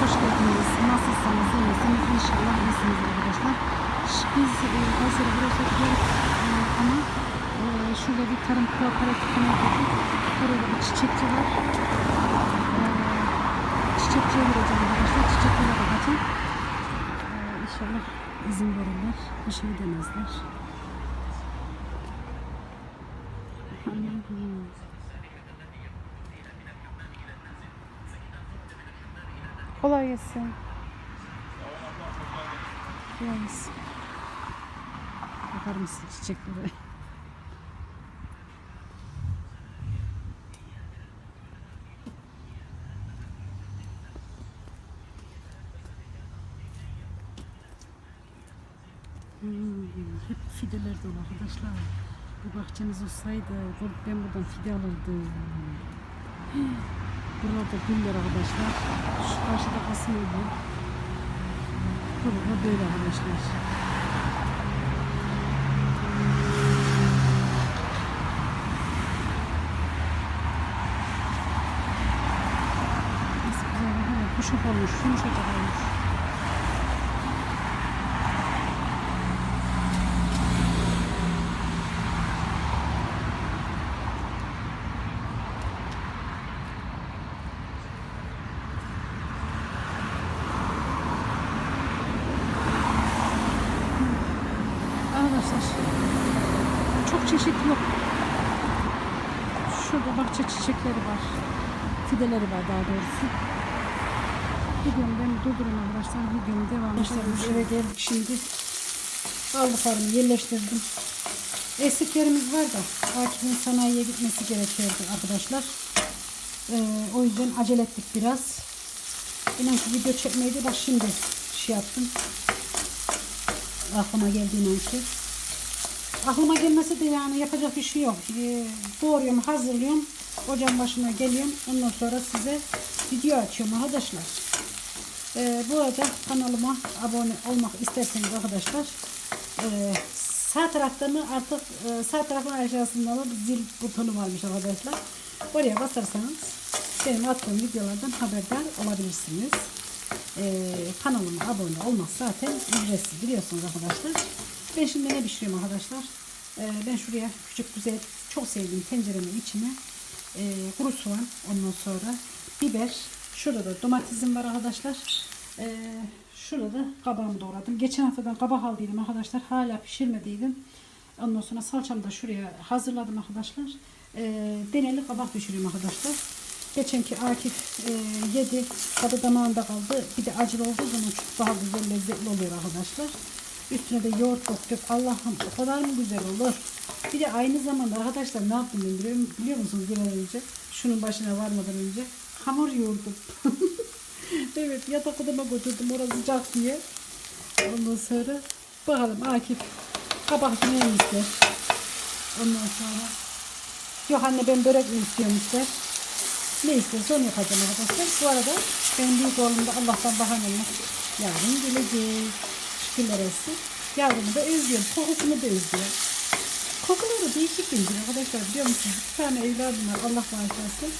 hoş geldiniz. Nasılsınız, iyi misiniz? İnşallah arkadaşlar. Biz e, Kayseri burası gidiyoruz e, ama e, şurada bir tarım kooperatifine gittik. Orada bir çiçekçi var. E, çiçekçiye gideceğim arkadaşlar. Çiçeklere bakacağım. E, inşallah izin verirler. Bir şey demezler. Allah'ım. Kolay gelsin. Kolay gelsin. Bakar mısın çiçeklere? Hmm, hep fideler dolu arkadaşlar. Bu bahçemiz olsaydı ben buradan fide alırdım. Burada güller arkadaşlar. Şu karşıda asıl evi. Burada böyle arkadaşlar. Kuşak olmuş, yumuşacık olmuş. Arkadaşlar çok çeşit yok. Bahçe çiçekleri var. Fideleri var daha doğrusu. Gidiyorum ben durdurum arkadaşlar. Videomu devam edelim. Eve geldik şimdi. Aldıklarımı yerleştirdim. Eksiklerimiz var da Akif'in sanayiye gitmesi gerekiyordu arkadaşlar. Ee, o yüzden acele ettik biraz. İnan ki video çekmeydi bak şimdi şey yaptım aklıma geldiğinden ki. Aklıma gelmese de yani yapacak bir şey yok. Ee, doğruyorum, hazırlıyorum. Ocağın başına geliyorum. Ondan sonra size video açıyorum arkadaşlar. Ee, bu arada kanalıma abone olmak isterseniz arkadaşlar e, sağ tarafta mı artık e, sağ tarafın aşağısında da zil butonu varmış arkadaşlar. Oraya basarsanız benim attığım videolardan haberdar olabilirsiniz. Ee, kanalıma abone olmak zaten ücretsiz biliyorsunuz arkadaşlar. Ben şimdi ne pişiriyorum arkadaşlar? Ee, ben şuraya küçük güzel çok sevdiğim tenceremin içine e, kuru soğan ondan sonra biber şurada da domatesim var arkadaşlar. Ee, şurada da kabağımı doğradım. Geçen haftadan kabak aldıydım arkadaşlar. Hala pişirmediydim. Ondan sonra salçamı da şuraya hazırladım arkadaşlar. Ee, deneli kabak pişiriyorum arkadaşlar. Geçenki Akif e, yedi. Tadı damağında kaldı. Bir de acılı olduğu zaman çok daha güzel lezzetli oluyor arkadaşlar. Üstüne de yoğurt döktük. Allah'ım o kadar mı güzel olur. Bir de aynı zamanda arkadaşlar ne yaptım ben biliyor, biliyor musunuz bir an önce? Şunun başına varmadan önce. Hamur yoğurdum. evet yatak odama götürdüm orası sıcak diye. Ondan sonra bakalım Akif kabak ne ister. Ondan sonra yok anne ben börek mi istiyorum ister. Ne istiyorsa onu yapacağım arkadaşlar. Bu arada benim büyük oğlum da Allah'tan bahanemi yarın gelecek. Şükürler olsun. Yavrumu da özlüyorum. Kokusunu da özlüyorum. Kokuları değişik gelir arkadaşlar biliyor musunuz? Bir tane evladım var Allah bağışlasın.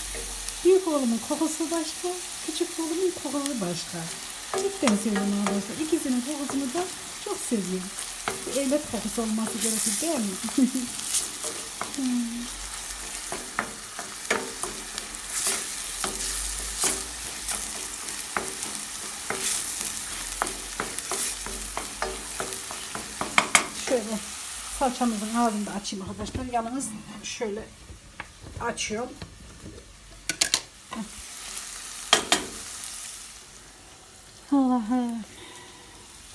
Büyük oğlumun kokusu başka, küçük oğlumun kokusu başka. Cidden seviyorum arkadaşlar. İkisinin kokusunu da çok seviyorum. Bir evlat kokusu olması gerekir değil mi? Hmm. Şöyle salçamızın ağzını da açayım arkadaşlar. Yalnız şöyle açıyorum. Allah'ım.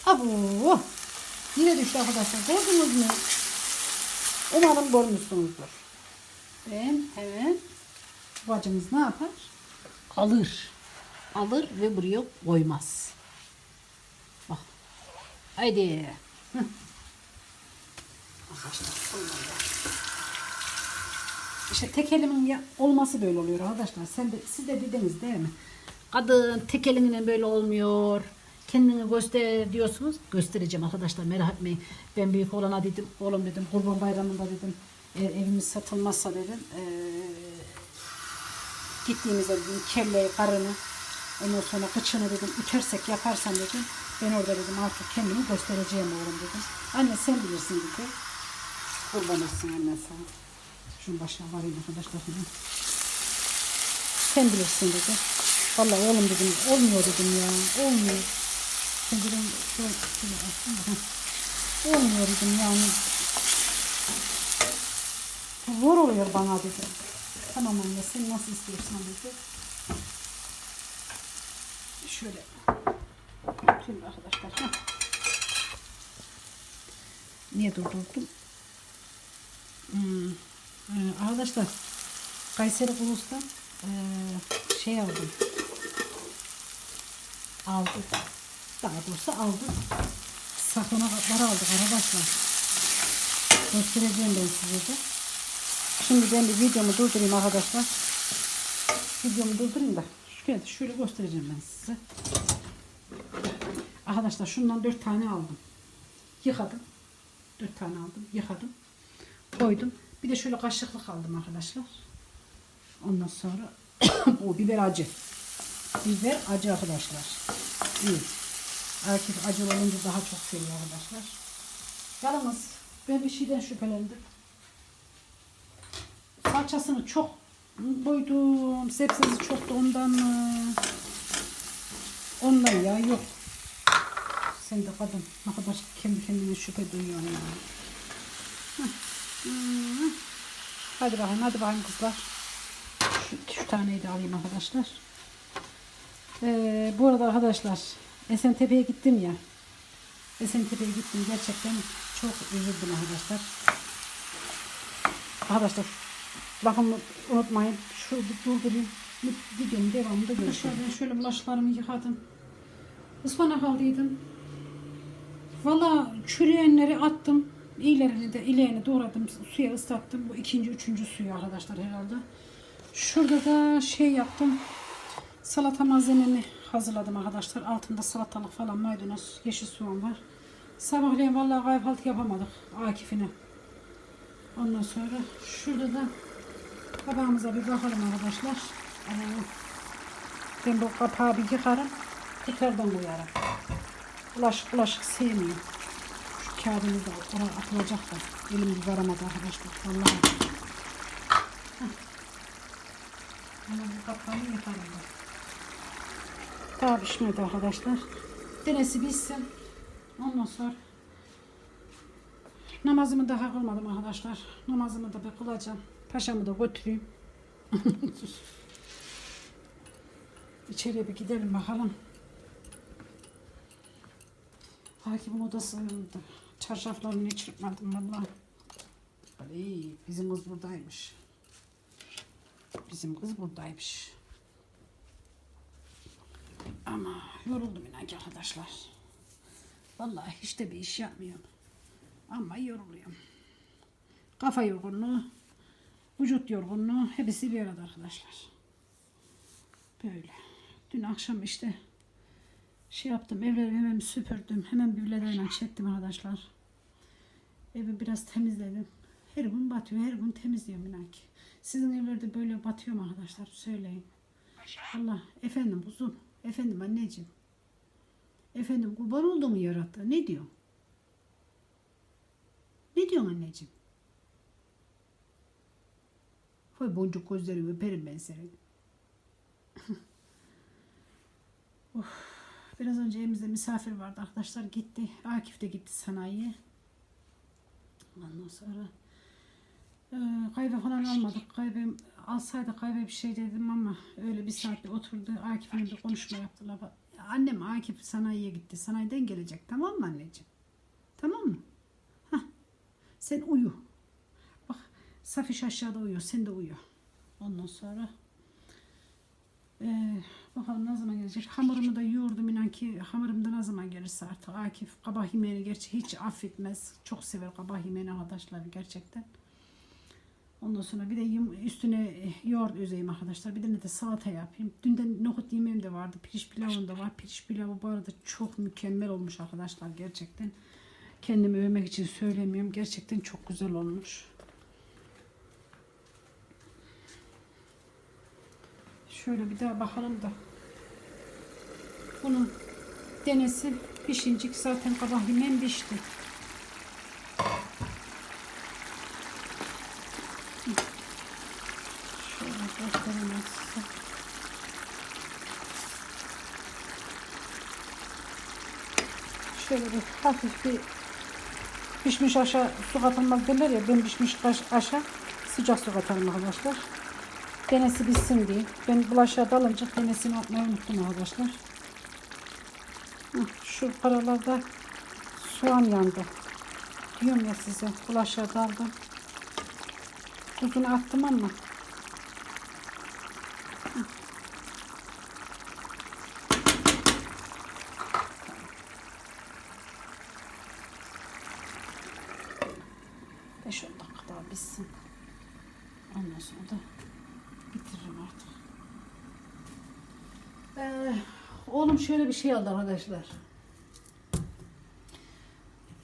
Abu. Yine düştü arkadaşlar. Gördünüz mü? Umarım görmüşsünüzdür. Ben hemen bacımız ne yapar? Alır. Alır ve buraya koymaz. Bak. Haydi. Arkadaşlar bunlar. İşte tek elimin olması böyle oluyor arkadaşlar. Sen de, siz de dediniz değil mi? Kadın tek elinle böyle olmuyor. Kendini göster diyorsunuz. Göstereceğim arkadaşlar merak etmeyin. Ben büyük oğlana dedim. Oğlum dedim kurban bayramında dedim. Eğer evimiz satılmazsa dedim. eee gittiğimizde dedim kelleyi karını Ondan sonra kıçını dedim ütersek yaparsan dedim. Ben orada dedim artık kendimi göstereceğim oğlum dedim. Anne sen bilirsin dedi. Kurban olsun anne sana. Şunun başına varayım arkadaşlar. Sen bilirsin dedi. Vallahi oğlum dedim olmuyor dedim ya. Olmuyor. Sen dedim şöyle, şöyle. Olmuyor dedim yani. Zor oluyor bana dedi. Tamam anne sen nasıl istiyorsan dedi. Şöyle tutayım arkadaşlar. Niye durdurdum? Ee, arkadaşlar Kayseri Kulus'tan ee, şey aldım. Aldık. Daha doğrusu aldık. Saklama kapları aldık arkadaşlar. Göstereceğim ben size de. Şimdi ben bir videomu durdurayım arkadaşlar. Videomu durdurayım da şöyle, şöyle göstereceğim ben size. Arkadaşlar şundan dört tane aldım. Yıkadım. Dört tane aldım. Yıkadım. Koydum. Bir de şöyle kaşıklık aldım arkadaşlar. Ondan sonra bu biber acı. Biber acı arkadaşlar. İyi. Erkek acı olunca daha çok seviyor arkadaşlar. Yalnız ben bir şeyden şüphelendim. Salçasını çok koydum. Sebzesi çok da ondan mı? Ondan ya yok. Sen de kadın ne kadar kendi kendine şüphe duyuyorsun ya. Heh. Hmm. Hadi bakayım hadi bakayım kızlar. Şu, şu taneyi de alayım arkadaşlar. Ee, bu arada arkadaşlar Esentepe'ye gittim ya. Esentepe'ye gittim gerçekten çok üzüldüm arkadaşlar. Arkadaşlar lafımı unutmayın. Şu durdurayım. Videonun devamında görüşürüz. Şöyle bulaşıklarımı yıkadım. Ispanak aldıydım. Valla çürüyenleri attım. İyilerini de ileğini doğradım. Suya ıslattım. Bu ikinci, üçüncü suyu arkadaşlar herhalde. Şurada da şey yaptım. Salata malzememi hazırladım arkadaşlar. Altında salatalık falan maydanoz, yeşil soğan var. Sabahleyin vallahi kahvaltı yapamadık Akif'ine. Ondan sonra şurada da kabağımıza bir bakalım arkadaşlar. Ben bu kapağı bir yıkarım. Tekrardan koyarım. Bulaşık bulaşık sevmiyorum. Kağıdımız da oraya atılacak da. Elim bir varamadı arkadaşlar. Vallahi. Ama bu kapağını yıkarım ben. Daha pişmedi arkadaşlar. Denesi bitsin. Ondan sonra namazımı daha kılmadım arkadaşlar. Namazımı da bir kılacağım. Paşamı da götüreyim. İçeriye bir gidelim bakalım. Hakimin odasında çarşaflarını çırpmadım vallahi. Ay, bizim kız buradaymış. Bizim kız buradaymış. Ama yoruldum inan ki arkadaşlar. Vallahi hiç de bir iş yapmıyorum. Ama yoruluyorum. Kafa yorgunluğu, vücut yorgunluğu hepsi bir arada arkadaşlar. Böyle. Dün akşam işte şey yaptım. Evleri hemen süpürdüm. Hemen birbirleriyle çektim arkadaşlar. Evi biraz temizledim. Her gün batıyor. Her gün temizliyorum inan ki. Sizin evlerde böyle batıyor mu arkadaşlar? Söyleyin. Allah efendim kuzum. Efendim anneciğim. Efendim kurban oldu mu yarattı? Ne diyor? Ne diyorsun anneciğim? Hoy boncuk gözlerimi öperim ben seni. of, biraz önce evimizde misafir vardı arkadaşlar gitti. Akif de gitti sanayiye. Ondan sonra e, kahve falan almadık. Kahve alsaydı kahve bir şey dedim ama öyle bir saatte oturdu. Akif'in bir konuşma yaptılar. Annem Akif sanayiye gitti. Sanayiden gelecek. Tamam mı anneciğim? Tamam mı? Hah. Sen uyu. Bak Safiş aşağıda uyuyor. Sen de uyu. Ondan sonra ee, bakalım ne zaman gelecek. Hamurumu da yoğurdum inan ki hamurum da ne zaman gelirse artık. Akif kabak yemeğini gerçi hiç affetmez. Çok sever kabak yemeğini arkadaşlar gerçekten. Ondan sonra bir de üstüne yoğurt özeyim arkadaşlar. Bir de ne de salata yapayım. Dünden nohut yemeğim de vardı. Pirinç pilavım da var. Pirinç pilavı bu arada çok mükemmel olmuş arkadaşlar gerçekten. Kendimi övmek için söylemiyorum. Gerçekten çok güzel olmuş. Şöyle bir daha bakalım da. Bunun denesi pişincik zaten kabah hemen pişti. Şöyle size. Şöyle bir hafif bir pişmiş aşağı su katılmaz derler ya ben pişmiş aşağı sıcak su katarım arkadaşlar. Denesi bitsin diye. Ben bulaşığa dalınca denesini atmayı unuttum arkadaşlar. Şu paralarda soğan yandı. Diyorum ya size bulaşığa daldım. Tuzunu attım ama Beş on dakika daha bitsin. Ondan sonra da bitiririm artık. Ee, oğlum şöyle bir şey aldı arkadaşlar.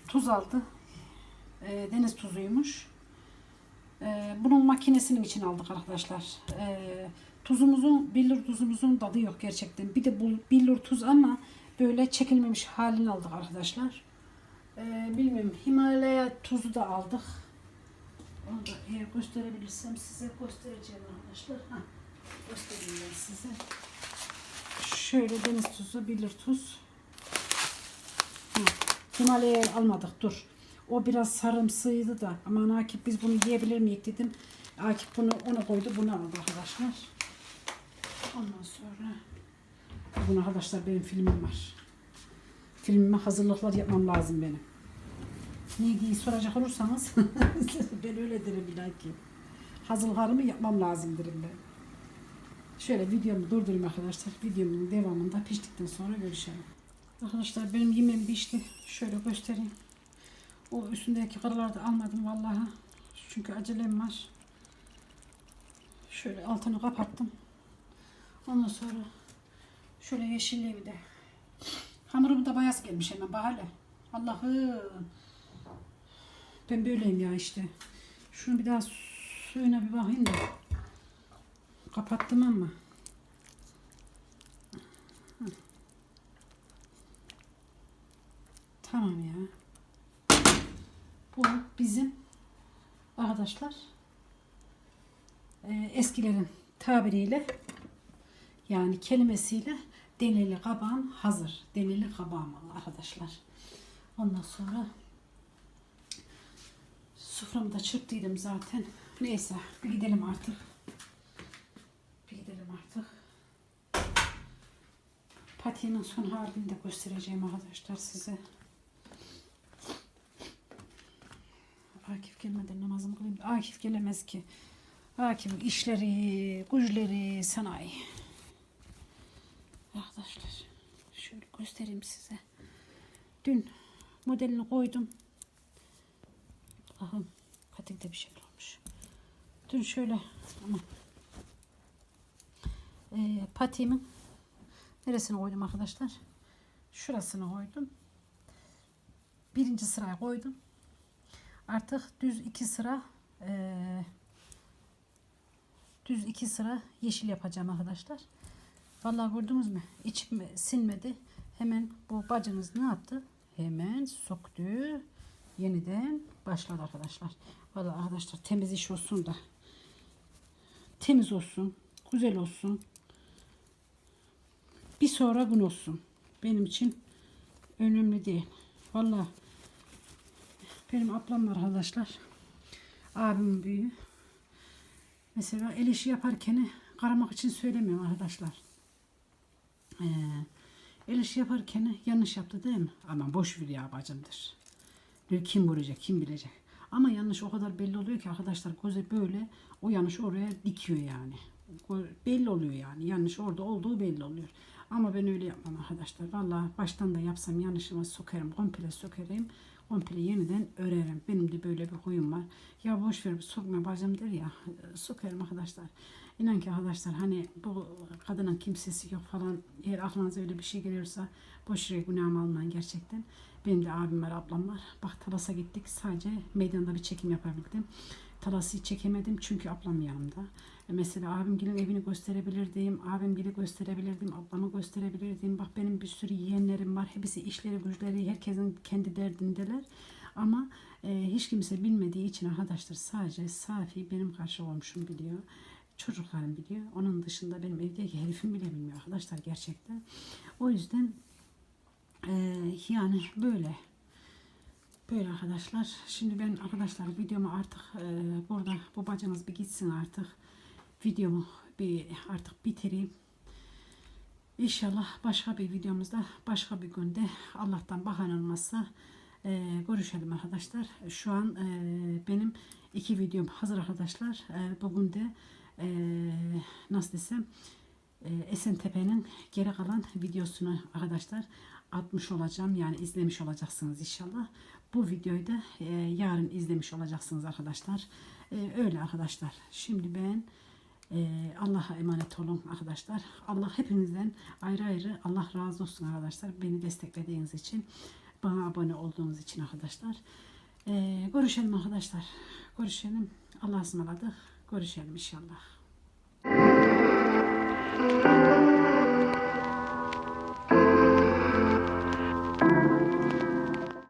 Tuz aldı. Ee, deniz tuzuymuş. Ee, bunun makinesinin için aldık arkadaşlar. Ee, tuzumuzun, billur tuzumuzun tadı yok gerçekten. Bir de bu billur tuz ama böyle çekilmemiş halini aldık arkadaşlar. Ee, bilmiyorum Himalaya tuzu da aldık. Onu da eğer gösterebilirsem size göstereceğim arkadaşlar. Hah, göstereyim ben size. Şöyle deniz tuzu, bilir tuz. Himalaya almadık dur. O biraz sarımsıydı da aman Akif biz bunu yiyebilir miyiz dedim. Akif bunu ona koydu bunu aldı arkadaşlar. Ondan sonra bugün arkadaşlar benim filmim var. Filmime hazırlıklar yapmam lazım benim. Ne diye soracak olursanız ben öyle derim belki. Hazırlıklarımı yapmam lazım derim ben. Şöyle videomu durdurayım arkadaşlar. Videomun devamında piştikten sonra görüşelim. Arkadaşlar benim yemeğim pişti. Şöyle göstereyim. O üstündeki karaları da almadım vallahi. Çünkü acelem var. Şöyle altını kapattım. Ondan sonra şöyle yeşilliği bir de. Hamurum da bayaz gelmiş hemen bak hele. Allah'ım. Ben böyleyim ya işte. Şunu bir daha suyuna bir bakayım da. Kapattım ama. Tamam ya. Bu bizim arkadaşlar e, eskilerin tabiriyle yani kelimesiyle deneli kabağım hazır. Deneli kabağım arkadaşlar. Ondan sonra soframı da çırptıydım zaten. Neyse gidelim artık. Bir gidelim artık. Patiğinin son halini de göstereceğim arkadaşlar size. Akif gelmeden namazımı kılayım. Akif gelemez ki. Akif'in işleri, güçleri, sanayi. Arkadaşlar şöyle göstereyim size. Dün modelini koydum. Bakın katikte bir şey olmuş. Dün şöyle ama e, patiğimin neresine koydum arkadaşlar? Şurasını koydum. Birinci sıraya koydum. Artık düz iki sıra e, düz iki sıra yeşil yapacağım arkadaşlar. Vallahi gördünüz mü? İçim sinmedi. Hemen bu bacınız ne yaptı? Hemen soktu. Yeniden başladı arkadaşlar. Vallahi arkadaşlar temiz iş olsun da. Temiz olsun. Güzel olsun. Bir sonra gün olsun. Benim için önemli değil. Vallahi benim ablam var arkadaşlar. Abimin büyüğü. Mesela el işi yaparken karamak için söylemiyorum arkadaşlar. Ee, el işi yaparken yanlış yaptı değil mi? Ama boş ver ya bacımdır. Diyor, Kim vuracak, kim bilecek. Ama yanlış o kadar belli oluyor ki arkadaşlar göze böyle o yanlış oraya dikiyor yani. Belli oluyor yani. Yanlış orada olduğu belli oluyor. Ama ben öyle yapmam arkadaşlar. Vallahi baştan da yapsam yanlışıma sokarım. Komple sokarım. Komple yeniden örerim. Benim de böyle bir huyum var. Ya boş ver sokma bacımdır ya. Sokarım arkadaşlar. İnan ki arkadaşlar hani bu kadının kimsesi yok falan eğer aklınıza öyle bir şey geliyorsa boş yere günahımı almayın gerçekten. Benim de abim var, ablam var. Bak Talas'a gittik. Sadece meydanda bir çekim yapabildim. Talas'ı çekemedim çünkü ablam yanımda. E Mesela abimgilin evini gösterebilirdim. Abimgili gösterebilirdim. Ablamı gösterebilirdim. Bak benim bir sürü yeğenlerim var. Hepsi işleri, güçleri, herkesin kendi derdindeler. Ama e, hiç kimse bilmediği için arkadaşlar sadece Safi benim karşı olmuşum biliyor. Çocuklarım biliyor. Onun dışında benim evdeki herifim bile bilmiyor arkadaşlar gerçekten. O yüzden e, yani böyle. Böyle arkadaşlar. Şimdi ben arkadaşlar videomu artık e, burada bu bacınız bir gitsin artık. Videomu bir artık bitireyim. İnşallah başka bir videomuzda başka bir günde Allah'tan bahane olmazsa e, görüşelim arkadaşlar. Şu an e, benim iki videom hazır arkadaşlar. E, bugün de e, nasıl desem e, Esentepe'nin geri kalan videosunu arkadaşlar atmış olacağım. Yani izlemiş olacaksınız inşallah. Bu videoyu da e, yarın izlemiş olacaksınız arkadaşlar. E, öyle arkadaşlar. Şimdi ben e, Allah'a emanet olun arkadaşlar. Allah hepinizden ayrı ayrı Allah razı olsun arkadaşlar. Beni desteklediğiniz için, bana abone olduğunuz için arkadaşlar. E, görüşelim arkadaşlar. Görüşelim. Allah'a ısmarladık. Görüşelim inşallah. Thank you.